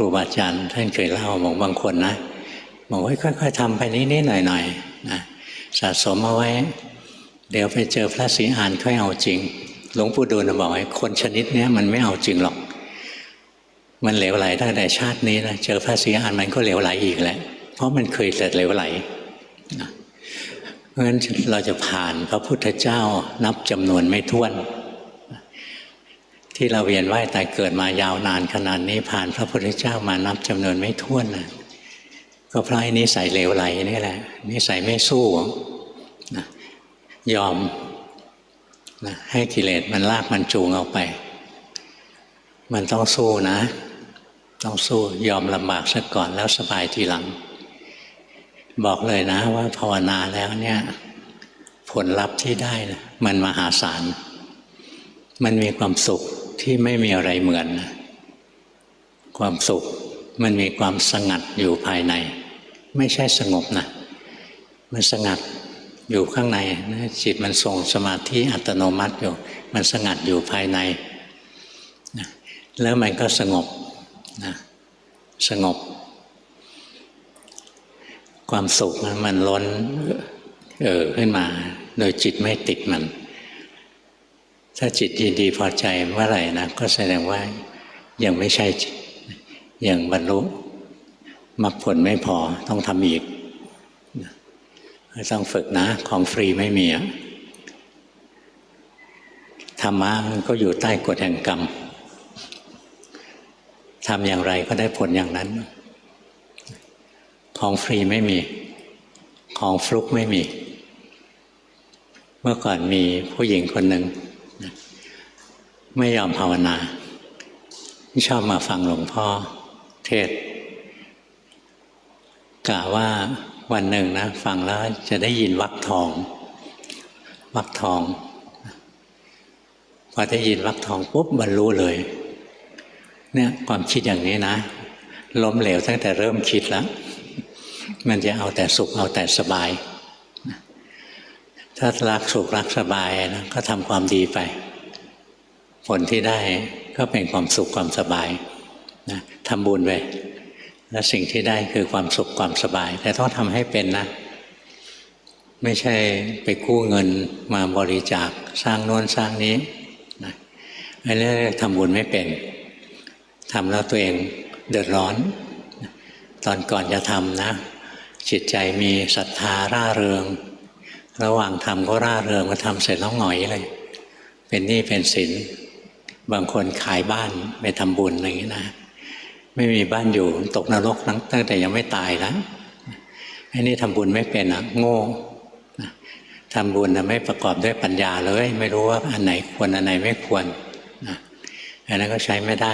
รูบาอาจารย์ท่านเคยเล่าบอกบางคนนะบอกว่าค่อยๆทำไปนิดๆหน่อยๆนะสะสมเอาไว้ เดี๋ยวไปเจอพระศรีอานค่อยเอาจริง หลวงปู่ดูลบอกว่าคนชนิดเนี้ยมันไม่เอาจริงหรอก มันเหลวไหลตั้งแต่ชาตินี้นะเจอพระศรีอานมันก็เหลวไหลอีกแหละ เพราะมันเคยแต่เหลวไหลเพราะฉะนั้นเราจะผ่านพระพุทธเจ้านับจำนวนไม่ถ้วน ที่เราเวียนว่ายตายเกิดมายาวนานขนาดนี้ผ่านพระพุทธเจ้ามานับจำนวนไม่ถ้วนนะก็เพราะไอ้นิสัยเหลวไหลนี่แหละนิสัยไม่สู้นะยอมนะให้กิเลสมันลากมันจูงเอาไป มันต้องสู้นะ ต้องสู้ยอมลำบากซะก่อนแล้วสบายทีหลัง บอกเลยนะว่าภาวนาแล้วเนี่ย ผลลัพธ์ที่ได้นะมันมหาศาลมันมีความสุข ที่ไม่มีอะไรเหมือน ความสุขมันมีความสงัดอยู่ภายใน ไม่ใช่สงบนะ มันสงัดอยู่ข้างในนะจิตมันทรงสมาธิอัตโนมัติอยู่ มันสงัดอยู่ภายในนะแล้วมันก็สงบนะสงบ ความสุขมันล้นเออขึ้นมา โดยจิตไม่ติดมัน ถ้าจิตยินดีพอใจเมื่อไหร่นะก็แสดงว่ายังไม่ใช่จิตยังบรรลุมรรคผลไม่พอต้องทำอีกต้องฝึกนะ ของฟรีไม่มีธรรมะมันก็อยู่ใต้กฎแห่งกรรมทำอย่างไรก็ได้ผลอย่างนั้น ของฟรีไม่มี ของฟลุกไม่มี เมื่อก่อนมีผู้หญิงคนหนึ่ง ไม่ยอมภาวนาชอบมาฟังหลวงพ่อเทศกะว่าวันหนึ่งนะ ฟังแล้วจะได้ยินวักทอง วักทอง พอได้ยินวักทองปุ๊บบรรลุเลย เนี่ยความคิดอย่างนี้นะ ล้มเหลวตั้งแต่เริ่มคิดแล้ว มันจะเอาแต่สุขเอาแต่สบาย ถ้ารักสุขรักสบายนะก็ทำความดีไป ผลที่ได้ก็เป็นความสุขความสบายนะทำบุญไปแล้วสิ่งที่ได้คือความสุขความสบาย แต่ต้องทำให้เป็นนะ ไม่ใช่ไปกู้เงินมาบริจาคสร้างโน้นสร้างนี้นะอันนี้ทำบุญไม่เป็นทำแล้วตัวเองเดือดร้อน ตอนก่อนจะทำนะ จิตใจมีศรัทธาร่าเริง ระหว่างทำก็ร่าเริงมาทำเสร็จแล้วหงอยเลย เป็นหนี้เป็นสิน บางคนขายบ้านไปทำบุญอะไรอย่างนี้นะ ไม่มีบ้านอยู่ตกนรกตั้งแต่ยังไม่ตายแล้วไอ้นี่ทำบุญไม่เป็นอะ โง่ทำบุญนะไม่ประกอบด้วยปัญญาเลย ไม่รู้ว่าอันไหนควรอันไหนไม่ควรนะอันนั้นก็ใช้ไม่ได้